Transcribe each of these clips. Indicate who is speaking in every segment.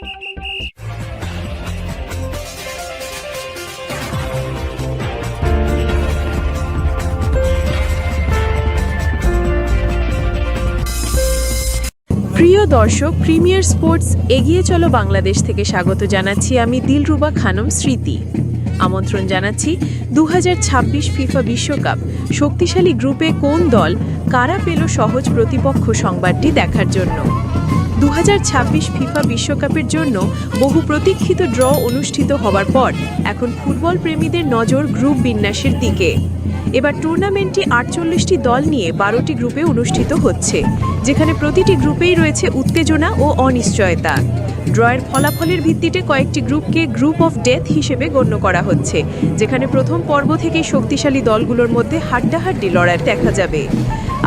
Speaker 1: প্রিয় দর্শক, premier sports এগিয়ে চলো বাংলাদেশ থেকে স্বাগত জানাচ্ছি আমি দিলরুবা খানম স্মৃতি। আমন্ত্রণ জানাচ্ছি দু হাজার ছাব্বিশ ফিফা বিশ্বকাপ। শক্তিশালী গ্রুপে কোন দল কারা পেল সহজ প্রতিপক্ষ সংবাদটি দেখার জন্য? দু হাজার ছাব্বিশ ফিফা বিশ্বকাপের জন্য বহু প্রতীক্ষিত ড্র অনুষ্ঠিত হওয়ার পর এখন ফুটবল প্রেমীদের নজর গ্রুপ বিন্যাসের দিকে। এবার টুর্নামেন্টটি আটচল্লিশটি দল নিয়ে বারোটি গ্রুপে অনুষ্ঠিত হচ্ছে, যেখানে প্রতিটি গ্রুপেই রয়েছে উত্তেজনা ও অনিশ্চয়তা। ড্রয়ের ফলাফলের ভিত্তিতে কয়েকটি গ্রুপকে গ্রুপ অফ ডেথ হিসেবে গণ্য করা হচ্ছে, যেখানে প্রথম পর্ব থেকেই শক্তিশালী দলগুলোর মধ্যে হাড্ডাহাড্ডি লড়াই দেখা যাবে।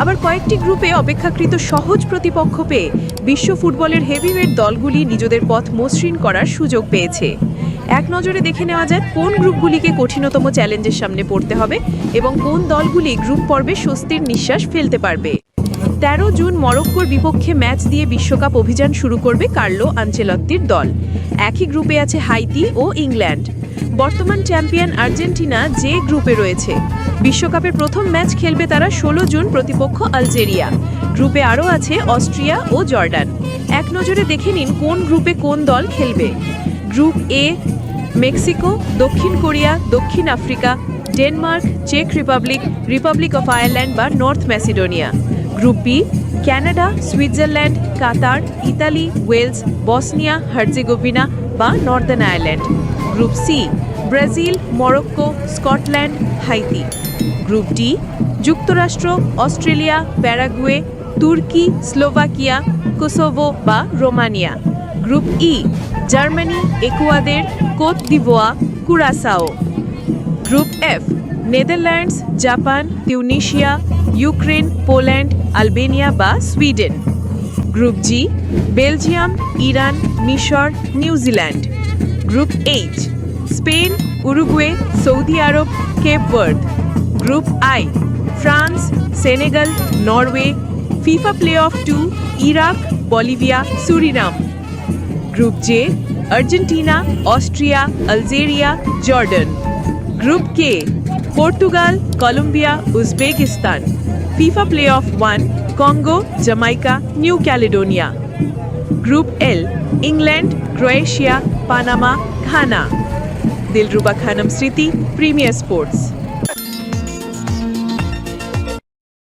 Speaker 1: আবার কয়েকটি গ্রুপে অপেক্ষাকৃত সহজ প্রতিপক্ষ পেয়ে বিশ্ব ফুটবলের হেভিওয়েট দলগুলি নিজেদের পথ মসৃণ করার সুযোগ পেয়েছে। এক নজরে দেখে নেওয়া যাক কোন গ্রুপগুলিকে কঠিনতম চ্যালেঞ্জের সামনে পড়তে হবে এবং কোন দলগুলি গ্রুপ পর্বে স্বস্তির নিঃশ্বাস ফেলতে পারবে। তেরো জুন মরক্কোর বিপক্ষে ম্যাচ দিয়ে বিশ্বকাপ অভিযান শুরু করবে কার্লো আঞ্চেলত্তির দল। একই গ্রুপে আছে হাইতি ও ইংল্যান্ড। বর্তমান চ্যাম্পিয়ন আর্জেন্টিনা যে গ্রুপে রয়েছে। বিশ্বকাপের প্রথম ম্যাচ খেলবে তারা ষোলো জুন প্রতিপক্ষ আলজেরিয়া। গ্রুপে আরও আছে অস্ট্রিয়া ও জর্ডান। এক নজরে দেখে নিন কোন গ্রুপে কোন দল খেলবে। গ্রুপ এ, মেক্সিকো, দক্ষিণ কোরিয়া, দক্ষিণ আফ্রিকা, ডেনমার্ক, চেক রিপাবলিক রিপাবলিক অফ আয়ারল্যান্ড বা North Macedonia. Group B Canada Switzerland Qatar Italy Wales Bosnia Herzegovina বা Northern Ireland group C Brazil Morocco Scotland Haiti group D যুক্তরাষ্ট্র Australia Paraguay তুর্কি Slovakia Kosovo বা Romania group E Germany Ecuador Côte d'Ivoire Curaçao group F Netherlands Japan Tunisia Ukraine, Poland, Albania বা Sweden. Group G, Belgium, Iran, মিশর, New Zealand. Group H, Spain, Uruguay, Saudi Arab, Cape Verde. Group I, France, Senegal, Norway, FIFA play off two, Iraq, Bolivia, Suriname. Group J, Argentina, Austria, Algeria, Jordan. Group K Portugal Colombia Uzbekistan FIFA play off one Congo Jamaica New Caledonia group L England Croatia Panama Ghana Dilruba Khanam Smriti premier sports